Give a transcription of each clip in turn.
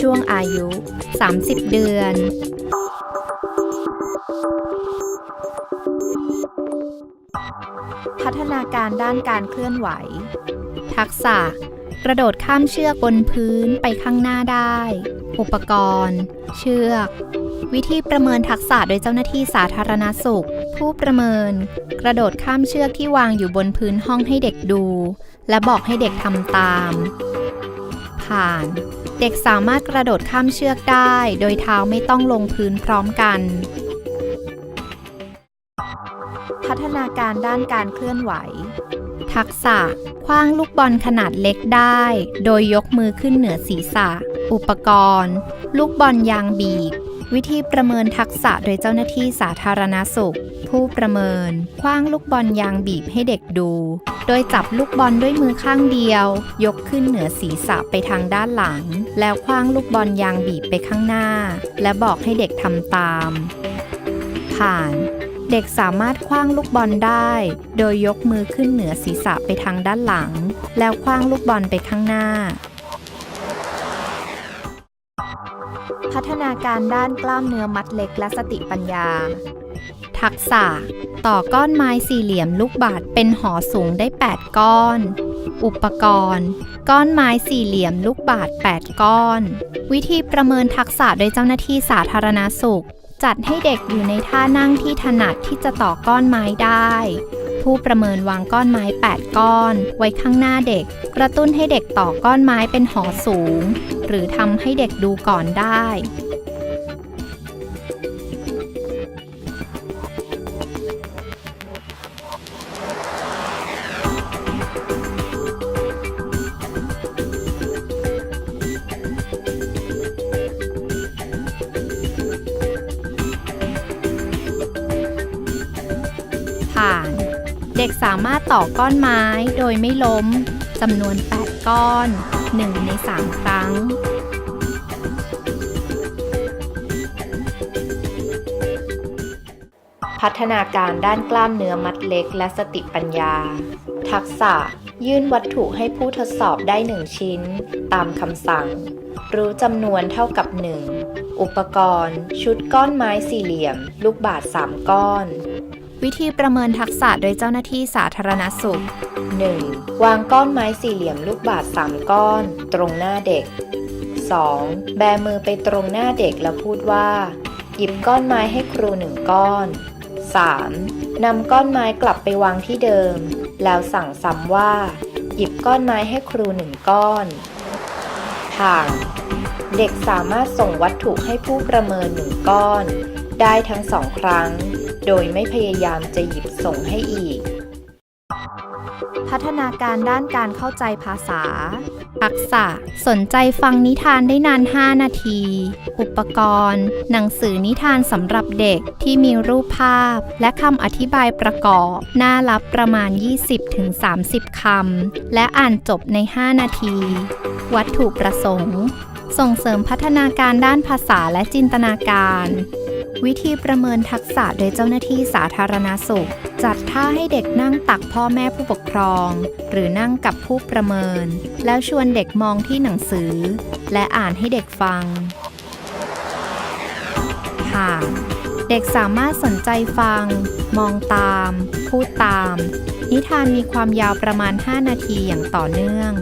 ช่วงอายุ 30 เดือน พัฒนาการด้านการเคลื่อนไหว ทักษะ กระโดดข้ามเชือกบนพื้นไปข้างหน้าได้ อุปกรณ์ เชือก วิธีประเมินทักษะโดยเจ้าหน้าที่สาธารณสุข ผู้ประเมิน กระโดดข้ามเชือกที่วางอยู่บนพื้นห้องให้เด็กดู และบอกให้เด็กทำตาม ผ่าน เด็กสามารถกระโดดข้ามเชือกได้ โดยเท้าไม่ต้องลงพื้นพร้อมกัน พัฒนาการด้านการเคลื่อนไหว ทักษะคว้างลูกบอลขนาดเล็กได้ โดยยกมือขึ้นเหนือศีรษะ อุปกรณ์ ลูกบอลยางบีบ วิธีประเมินทักษะโดยเจ้าหน้าที่สาธารณสุข ผู้ประเมินคว้างลูกบอลยางบีบให้เด็กดู โดยจับลูกบอลด้วยมือข้างเดียว ยกขึ้นเหนือศีรษะไปทางด้านหลัง แล้วคว้างลูกบอลยางบีบไปข้างหน้า และบอกให้เด็กทำตาม ผ่าน เด็กสามารถคว้างลูกบอลได้ โดยยกมือขึ้นเหนือศีรษะไปทางด้านหลัง แล้วคว้างลูกบอลไปข้างหน้า พัฒนาการด้านกล้ามเนื้อมัดเล็กและสติปัญญา ทักษะ ต่อก้อนไม้สี่เหลี่ยมลูกบาศก์เป็นหอสูงได้ 8 ก้อน อุปกรณ์ ก้อนไม้สี่เหลี่ยมลูกบาศก์8 ก้อน วิธีประเมินทักษะโดยเจ้าหน้าที่สาธารณสุข จัดให้เด็กอยู่ในท่านั่งที่ถนัดที่จะต่อก้อนไม้ได้ ผู้ประเมินวางก้อนไม้ 8 ก้อน ไว้ข้างหน้าเด็ก กระตุ้นให้เด็กต่อก้อนไม้เป็นหอสูง หรือทำให้เด็กดูก่อนได้ ด็กสามารถต่อก้อนไม้โดยไม่ล้มจำนวน 8 ก้อน 1 ใน 3 ครั้ง พัฒนาการด้านกล้ามเนื้อมัดเล็กและสติปัญญา ทักษะ ยื่นวัตถุให้ผู้ทดสอบได้1ชิ้น ตามคำสั่ง รู้จำนวนเท่ากับ 1 อุปกรณ์ ชุดก้อนไม้สี่เหลี่ยม ลูกบาศก์3ก้อน วิธีประเมินทักษะโดยเจ้าหน้าที่สาธารณสุข 1. วางก้อนไม้สี่เหลี่ยมลูกบาศก์3ก้อน ตรงหน้าเด็ก 2. แบมือไปตรงหน้าเด็กแล้วพูดว่า หยิบก้อนไม้ให้ครูหนึ่งก้อน 3. นำก้อนไม้กลับไปวางที่เดิม แล้วสั่งซ้ำว่า หยิบก้อนไม้ให้ครูหนึ่งก้อนผ่านเด็กสามารถส่งวัตถุให้ผู้ประเมินหนึ่งก้อน ได้ทั้งสองครั้ง โดยไม่พยายามจะหยิบส่งให้อีก พัฒนาการด้านการเข้าใจภาษา ทักษะ สนใจฟังนิทานได้นาน 5 นาที อุปกรณ์ หนังสือนิทานสำหรับเด็กที่มีรูปภาพ และคำอธิบายประกอบ หน้ารับประมาณ 20-30 คำ และอ่านจบใน 5 นาที วัตถุประสงค์ส่งเสริมพัฒนาการด้านภาษาและจินตนาการ วิธีประเมินทักษะโดยเจ้าหน้าที่สาธารณสุข จัดท่าให้เด็กนั่งตักพ่อแม่ผู้ปกครอง หรือนั่งกับผู้ประเมิน แล้วชวนเด็กมองที่หนังสือ และอ่านให้เด็กฟังผ่านเด็กสามารถสนใจฟัง มองตาม พูดตาม นิทานมีความยาวประมาณ 5 นาทีอย่างต่อเนื่อง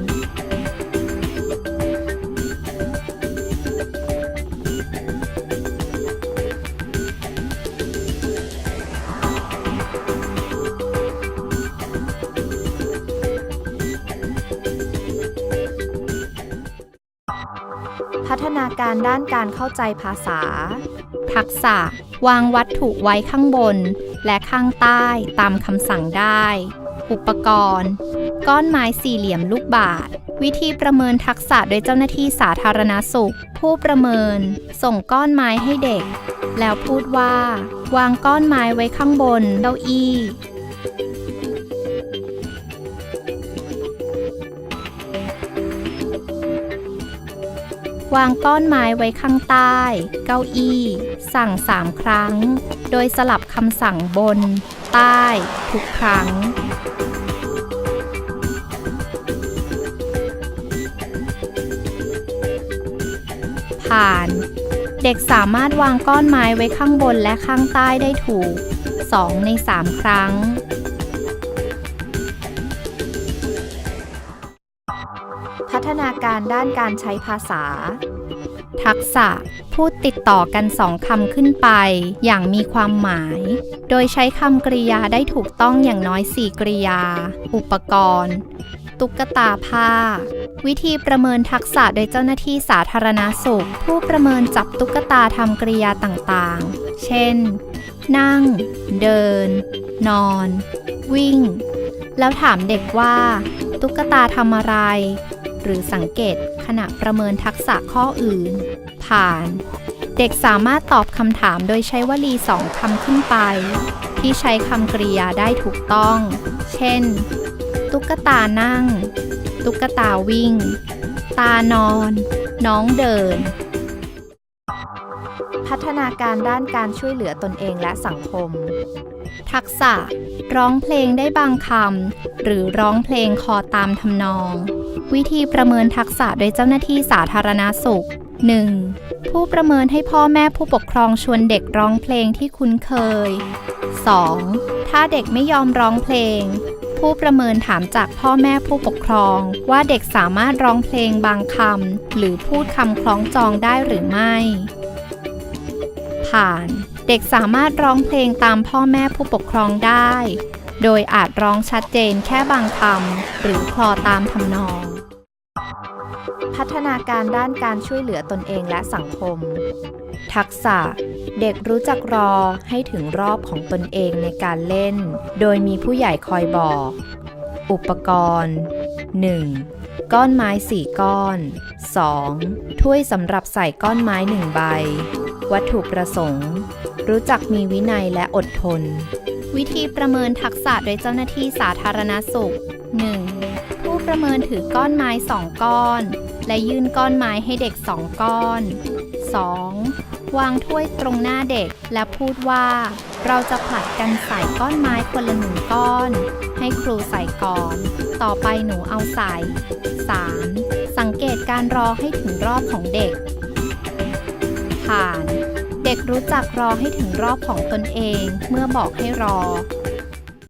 นาการด้านการเข้าใจภาษา ทักษะ วางวัตถุไว้ข้างบน และข้างใต้ตามคำสั่งได้ อุปกรณ์ ก้อนไม้สี่เหลี่ยมลูกบาศก์วิธีประเมินทักษะโดยเจ้าหน้าที่สาธารณสุข ผู้ประเมิน ส่งก้อนไม้ให้เด็ก แล้วพูดว่า วางก้อนไม้ไว้ข้างบนเก้าอี้ วางก้อนไม้ไว้ข้างใต้ เก้าอี้ สั่งสามครั้ง โดยสลับคำสั่งบน ใต้ ทุกครั้ง ผ่าน เด็กสามารถวางก้อนไม้ไว้ข้างบนและข้างใต้ได้ถูก 2 ใน 3 ครั้ง การด้านการใช้ภาษา ทักษะพูดติดต่อกันสองคำขึ้นไป อย่างมีความหมาย โดยใช้คำกริยาได้ถูกต้องอย่างน้อย4กริยา อุปกรณ์ ตุ๊กตาผ้า วิธีประเมินทักษะโดยเจ้าหน้าที่สาธารณาสุข ผู้ประเมินจับตุ๊กตาทำกริยาต่างๆ เช่น นั่ง เดิน นอน วิ่ง แล้วถามเด็กว่า ตุ๊กตาทำอะไร หรือสังเกตขณะประเมินทักษะข้ออื่น ผ่าน เด็กสามารถตอบคำถามโดยใช้วลีสองคำขึ้นไป ที่ใช้คำกริยาได้ถูกต้อง เช่น ตุ๊กตานั่ง ตุ๊กตาวิ่ง ตานอน น้องเดิน พัฒนาการด้านการช่วยเหลือตนเองและสังคม ทักษะ ร้องเพลงได้บางคำหรือร้องเพลงคอตามทำนอง วิธีประเมินทักษะโดยเจ้าหน้าที่สาธารณาสุข 1. ผู้ประเมินให้พ่อแม่ผู้ปกครองชวนเด็กร้องเพลงที่คุ้นเคย 2. ถ้าเด็กไม่ยอมร้องเพลง ผู้ประเมินถามจากพ่อแม่ผู้ปกครอง ว่าเด็กสามารถร้องเพลงบางคำหรือพูดคำคล้องจองได้หรือไม่ ผ่าน เด็กสามารถร้องเพลงตามพ่อแม่ผู้ปกครองได้ โดยอาจร้องชัดเจนแค่บางคำหรือคลอตามทำนอง พัฒนาการด้านการช่วยเหลือตนเองและสังคม ทักษะ เด็กรู้จักรอให้ถึงรอบของตนเองในการเล่น โดยมีผู้ใหญ่คอยบอก อุปกรณ์ 1. ก้อนไม้ 4 ก้อน 2. ถ้วยสำหรับใส่ก้อนไม้ 1 ใบ วัตถุประสงค์ รู้จักมีวินัยและอดทน วิธีประเมินทักษะโดยเจ้าหน้าที่สาธารณสุข 1. ผู้ประเมินถือก้อนไม้ 2 ก้อน และยื่นก้อนไม้ให้เด็ก 2 ก้อน 2. วางถ้วยตรงหน้าเด็กและพูดว่า เราจะผลัดกันใส่ก้อนไม้คนละหนึ่งก้อน ให้ครูใส่ก่อน ต่อไปหนูเอาใส่ 3. สังเกตการรอให้ถึงรอบของเด็ก ผ่าน ด็กรู้จักรอให้ถึงรอบของตนเอง เมื่อบอกให้รอ